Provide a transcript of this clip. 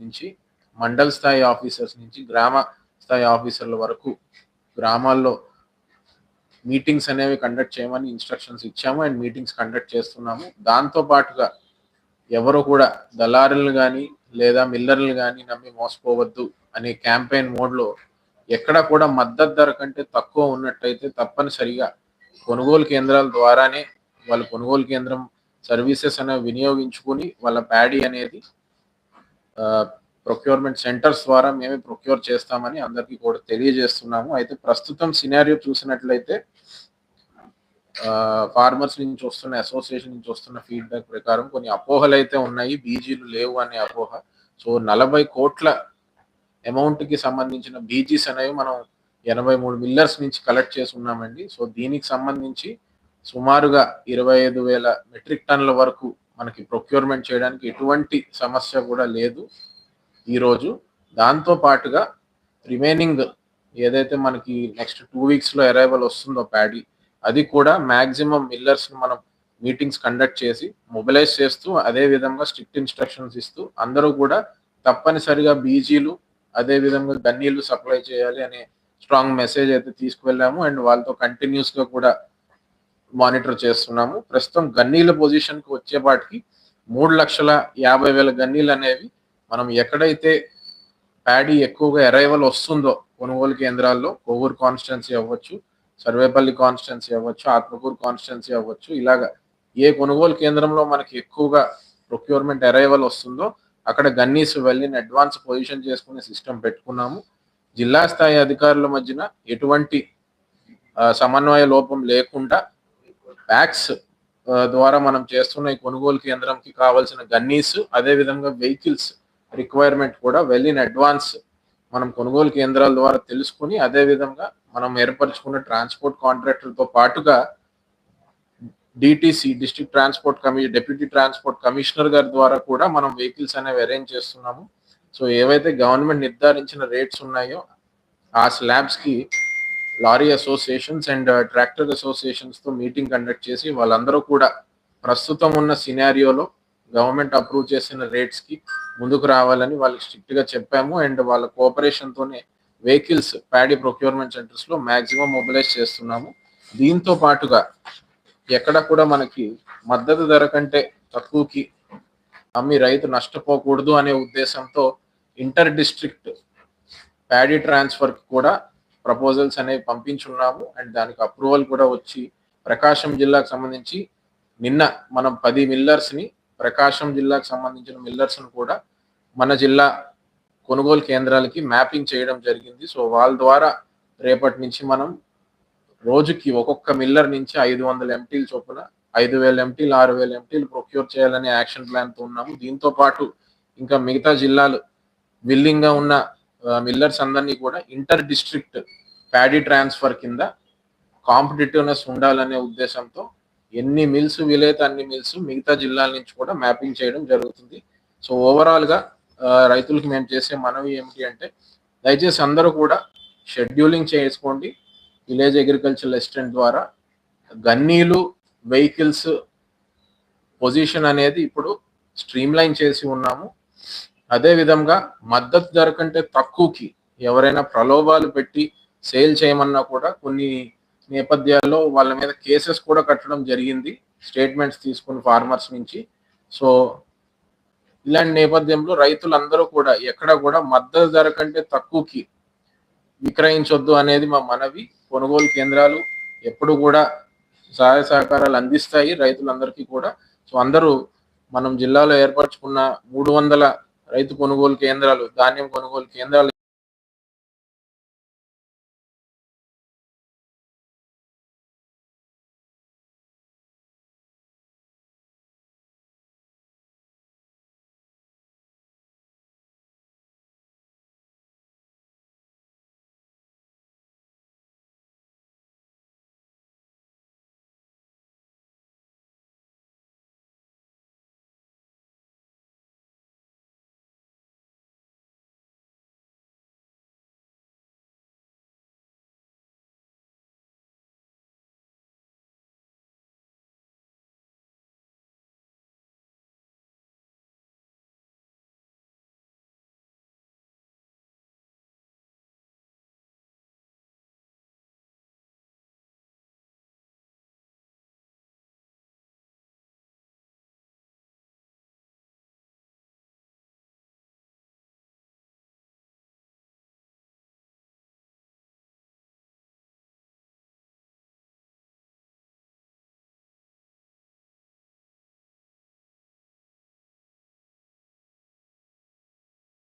నుంచి మండల్ స్థాయి ఆఫీసర్స్ నుంచి గ్రామ స్థాయి ఆఫీసర్ల వరకు గ్రామాల్లో మీటింగ్స్ అనేవి కండక్ట్ చేయమని ఇన్స్ట్రక్షన్స్ ఇచ్చాము అండ్ మీటింగ్స్ కండక్ట్ చేస్తున్నాము. దాంతో పాటుగా ఎవరు కూడా దళారులు కానీ లేదా మిల్లర్లు కానీ నమ్మి మోసపోవద్దు అనే క్యాంపెయిన్ మోడ్లో ఎక్కడ కూడా మద్దతు ధర కంటే తక్కువ ఉన్నట్టయితే తప్పనిసరిగా కొనుగోలు కేంద్రాల ద్వారానే వాళ్ళ కొనుగోలు కేంద్రం సర్వీసెస్ అనేవి వినియోగించుకుని వాళ్ళ ప్యాడీ అనేది ప్రొక్యూర్మెంట్ సెంటర్స్ ద్వారా మేమే ప్రొక్యూర్ చేస్తామని అందరికీ కూడా తెలియజేస్తున్నాము. అయితే ప్రస్తుతం సినారియో చూసినట్లయితే ఫార్మర్స్ నుంచి వస్తున్న అసోసియేషన్ నుంచి వస్తున్న ఫీడ్బ్యాక్ ప్రకారం కొన్ని అపోహలు అయితే ఉన్నాయి. బీజీలు లేవు అనే అపోహ. సో నలభై కోట్ల అమౌంట్కి సంబంధించిన బీజీస్ అనేవి మనం ఎనభై మూడు మిల్లర్స్ నుంచి కలెక్ట్ చేసి ఉన్నామండి సో దీనికి సంబంధించి సుమారుగా ఇరవై ఐదు వేల మెట్రిక్ టన్నుల వరకు మనకి ప్రొక్యూర్మెంట్ చేయడానికి ఎటువంటి సమస్య కూడా లేదు. ఈరోజు దాంతో పాటుగా రిమైనింగ్ ఏదైతే మనకి నెక్స్ట్ టూ వీక్స్లో అరైవల్ వస్తుందో ప్యాడీ అది కూడా మ్యాక్సిమం మిల్లర్స్ని మనం మీటింగ్స్ కండక్ట్ చేసి మొబిలైజ్ చేస్తూ అదే విధంగా స్ట్రిక్ట్ ఇన్స్ట్రక్షన్స్ ఇస్తూ అందరూ కూడా తప్పనిసరిగా బీజీలు అదే విధంగా గన్నీళ్ళు సప్లై చేయాలి అనే స్ట్రాంగ్ మెసేజ్ అయితే తీసుకువెళ్ళాము. అండ్ వాళ్ళతో కంటిన్యూస్గా కూడా మానిటర్ చేస్తున్నాము. ప్రస్తుతం గన్నీల పొజిషన్కి వచ్చేపాటికి మూడు లక్షల యాభై వేల గన్నీలు అనేవి మనం ఎక్కడైతే ప్యాడీ ఎక్కువగా ఎరైవల్ వస్తుందో కొనుగోలు కేంద్రాల్లో కొవ్వూరు కాన్స్టిట్యున్సీ అవ్వచ్చు సర్వేపల్లి కాన్స్టిట్యున్సీ అవ్వచ్చు ఆత్మకూరు కాన్స్టిట్యున్సీ అవ్వచ్చు ఇలాగా ఏ కొనుగోలు కేంద్రంలో మనకి ఎక్కువగా ప్రొక్యూర్మెంట్ అరైవల్ వస్తుందో అక్కడ గన్నీస్ వెళ్ళిన అడ్వాన్స్ పొజిషన్ చేసుకునే సిస్టమ్ పెట్టుకున్నాము. జిల్లా స్థాయి అధికారుల మధ్యన ఎటువంటి సమన్వయ లోపం లేకుండా ప్యాక్స్ ద్వారా మనం చేస్తున్న ఈ కొనుగోలు కేంద్రంకి కావాల్సిన గన్నీస్ అదే విధంగా వెహికల్స్ రిక్వైర్మెంట్ కూడా వెల్ ఇన్ అడ్వాన్స్ మనం కొనుగోలు కేంద్రాల ద్వారా తెలుసుకుని అదే విధంగా మనం ఏర్పరచుకున్న ట్రాన్స్పోర్ట్ కాంట్రాక్టర్తో పాటుగా డిటిసి డిస్ట్రిక్ట్ ట్రాన్స్పోర్ట్ కమి డెప్యూటీ ట్రాన్స్పోర్ట్ కమిషనర్ గారి ద్వారా కూడా మనం వెహికల్స్ అనేవి అరేంజ్ చేస్తున్నాము. సో ఏవైతే గవర్నమెంట్ నిర్ధారించిన రేట్స్ ఉన్నాయో ఆ స్లాబ్స్కి లారీ అసోసియేషన్స్ అండ్ ట్రాక్టర్ అసోసియేషన్స్తో మీటింగ్ కండక్ట్ చేసి వాళ్ళందరూ కూడా ప్రస్తుతం ఉన్న సినారియోలో గవర్నమెంట్ అప్రూవ్ చేసిన రేట్స్కి ముందుకు రావాలని వాళ్ళకి స్ట్రిక్ట్గా చెప్పాము. అండ్ వాళ్ళ కోఆపరేషన్ తోనే వెహికల్స్ ప్యాడీ ప్రొక్యూర్మెంట్ సెంటర్స్లో మాక్సిమం మొబిలైజ్ చేస్తున్నాము. దీంతో పాటుగా ఎక్కడ కూడా మనకి మద్దతు ధర కంటే తక్కువకి అమ్మి రైతు నష్టపోకూడదు అనే ఉద్దేశంతో ఇంటర్ డిస్ట్రిక్ట్ ప్యాడీ ట్రాన్స్ఫర్ కూడా ప్రపోజల్స్ అనేవి పంపించున్నాము. అండ్ దానికి అప్రూవల్ కూడా వచ్చి ప్రకాశం జిల్లాకు సంబంధించి నిన్న మనం పది మిల్లర్స్ని ప్రకాశం జిల్లాకు సంబంధించిన మిల్లర్స్ను కూడా మన జిల్లా కొనుగోలు కేంద్రాలకి మ్యాపింగ్ చేయడం జరిగింది. సో వాళ్ళ ద్వారా రేపటి నుంచి మనం రోజుకి ఒక్కొక్క మిల్లర్ నుంచి ఐదు వందల ఎంటీలు చొప్పున ఐదు వేల ఎంటీలు ఆరు వేల ఎంటీలు ప్రొక్యూర్ చేయాలనే యాక్షన్ ప్లాన్తో ఉన్నాము. దీంతో పాటు ఇంకా మిగతా జిల్లాలు విల్లింగ్గా ఉన్న మిల్లర్స్ అందరినీ కూడా ఇంటర్ డిస్ట్రిక్ట్ ప్యాడీ ట్రాన్స్ఫర్ కింద కాంపిటేటివ్నెస్ ఉండాలనే ఉద్దేశంతో ఎన్ని మిల్స్ వీలైతే అన్ని మిల్స్ మిగతా జిల్లాల నుంచి కూడా మ్యాపింగ్ చేయడం జరుగుతుంది. సో ఓవరాల్గా రైతులకి రైతులకు మేము చేసే మనవి ఏమిటి అంటే దయచేసి అందరూ కూడా షెడ్యూలింగ్ చేసుకోండి. విలేజ్ అగ్రికల్చర్ అసిస్టెంట్ ద్వారా గన్నీలు వెహికల్స్ పొజిషన్ అనేది ఇప్పుడు స్ట్రీమ్ లైన్ చేసి ఉన్నాము. అదే విధంగా మద్దతు ధర కంటే తక్కువకి ఎవరైనా ప్రలోభాలు పెట్టి సేల్ చేయమన్నా కూడా కొన్ని నేపథ్యాల్లో వాళ్ళ మీద కేసెస్ కూడా కట్టడం జరిగింది స్టేట్మెంట్స్ తీసుకుని ఫార్మర్స్ నుంచి. సో ఇలాంటి నేపథ్యంలో రైతులందరూ కూడా ఎక్కడ కూడా మద్దతు ధర కంటే తక్కువకి విక్రయించొద్దు అనేది మా మనవి. కొనుగోలు కేంద్రాలు ఎప్పుడు కూడా సహాయ సహకారాలు అందిస్తాయి రైతులందరికీ కూడా. సో అందరూ మనం జిల్లాలో ఏర్పరచుకున్న మూడు వందల రైతు కొనుగోలు కేంద్రాలు ధాన్యం కొనుగోలు కేంద్రాలు